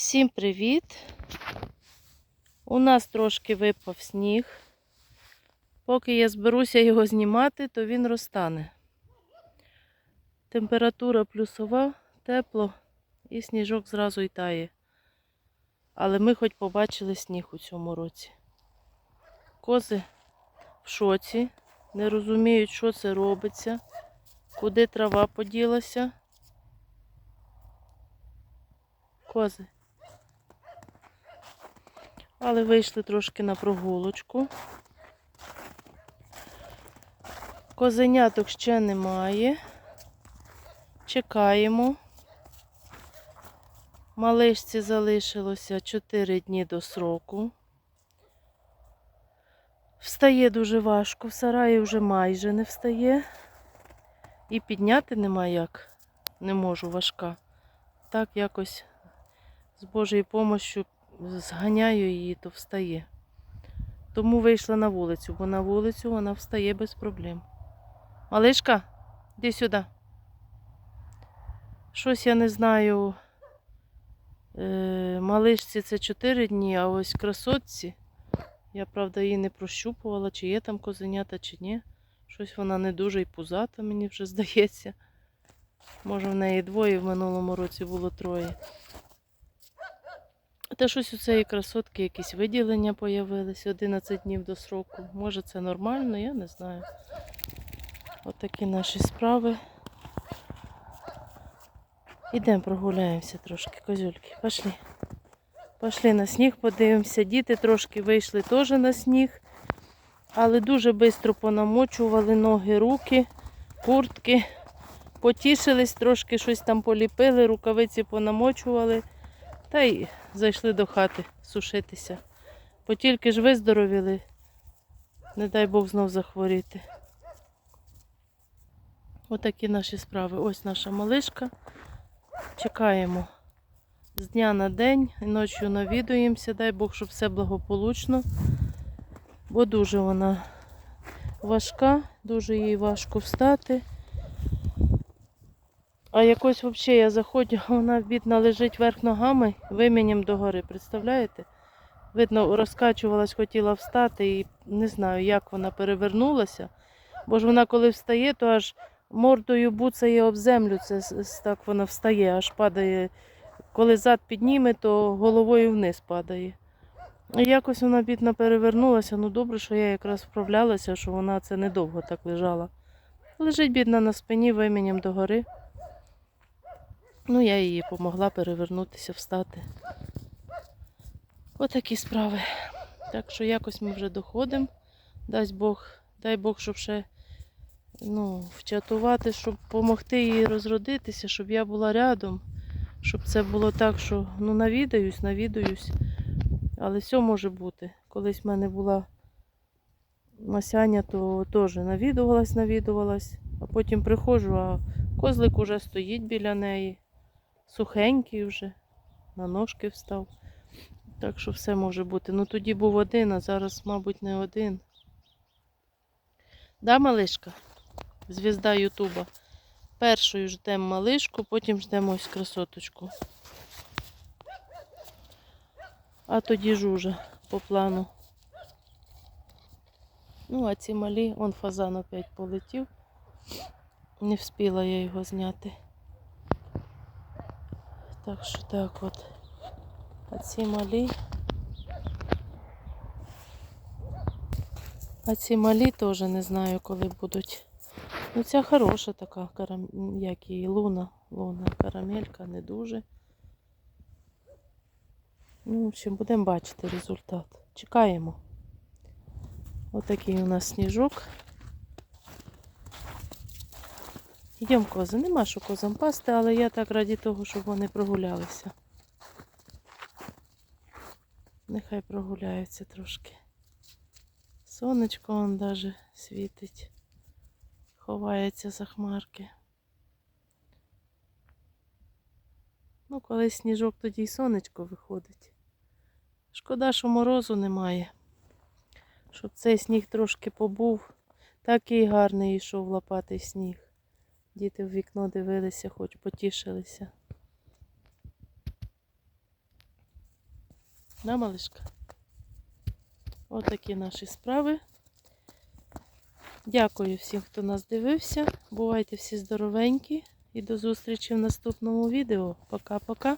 Всім привіт! У нас трошки випав сніг. Поки я зберуся його знімати, то він розтане. Температура плюсова, тепло і сніжок зразу й тає. Але ми хоч побачили сніг у цьому році. Кози в шоці, не розуміють, що це робиться, куди трава поділася. Кози. Але вийшли трошки на прогулочку. Козеняток ще немає. Чекаємо. Малишці залишилося 4 дні до сроку. Встає дуже важко, в сараї вже майже не встає. І підняти нема як. Не можу важка. Так якось з Божою допомогою зганяю її, то встає. Тому вийшла на вулицю, бо на вулицю вона встає без проблем. Малишка, іди сюди. Щось я не знаю. Е, малишці це 4 дні, а ось красотці. Я, правда, її не прощупувала, чи є там козенята, чи ні. Щось вона не дуже і пузата, мені вже здається. Може, в неї двоє в минулому році було троє. Та щось у цієї красотки якісь виділення появились 11 днів до сроку. Може це нормально, я не знаю. Отакі наші справи. Ідемо прогуляємося трошки, козюльки. Пошли. Пошли на сніг, подивимося. Діти трошки вийшли теж на сніг, але дуже швидко понамочували ноги, руки, куртки. Потішились, трошки щось там поліпили, рукавиці понамочували. Та й зайшли до хати сушитися. Бо тільки ж виздоровіли, не дай Бог знов захворіти. Отакі наші справи. Ось наша малишка. Чекаємо з дня на день, і ночі навідуємося, дай Бог, щоб все благополучно. Бо дуже вона важка, дуже їй важко встати. А якось взагалі я заходжу, вона бідна лежить верх ногами, вимінням догори, представляєте? Видно, розкачувалась, хотіла встати і не знаю, як вона перевернулася. Бо ж вона коли встає, то аж мордою буцає об землю, це так вона встає, аж падає. Коли зад підніме, то головою вниз падає. І якось вона бідна перевернулася. Ну добре, що я якраз вправлялася, що вона це недовго так лежала. Лежить бідна на спині вимінням догори. Ну, я їй допомогла перевернутися, встати. Отакі справи. Так що якось ми вже доходимо. Дасть Бог, дай Бог, щоб ще ну, вчатувати, щоб допомогти їй розродитися, щоб я була рядом. Щоб це було так, що ну, навідаюсь, навідаюсь. Але все може бути. Колись в мене була Масяня, то теж навідувалась, навідувалась, а потім приходжу, а козлик уже стоїть біля неї сухенький вже, на ножки встав. Так що все може бути. Ну тоді був один, а зараз, мабуть, не один. Да, малишка? Звізда Ютуба. Першою ждемо малишку, потім ждемо ось красоточку. А тоді жужа по плану. Ну, а ці малі, он фазан опять полетів. Не встигла я його зняти. Так що так от. А ці малі. А ці малі теж не знаю, коли будуть. Ну, ця хороша така, карам... як її луна. Луна, карамелька, не дуже. Ну, в общем, будемо бачити результат. Чекаємо. Отакий у нас сніжок. Йдемо кози. Нема що козам пасти, але я так раді того, щоб вони прогулялися. Нехай прогуляються трошки. Сонечко он даже світить, ховається за хмарки. Ну, коли сніжок, тоді й сонечко виходить. Шкода, що морозу немає. Щоб цей сніг трошки побув. Такий гарний йшов лопатий сніг. Діти в вікно дивилися, хоч потішилися. Да, малишка? Отакі наші справи. Дякую всім, хто нас дивився. Бувайте всі здоровенькі і до зустрічі в наступному відео. Пока-пока.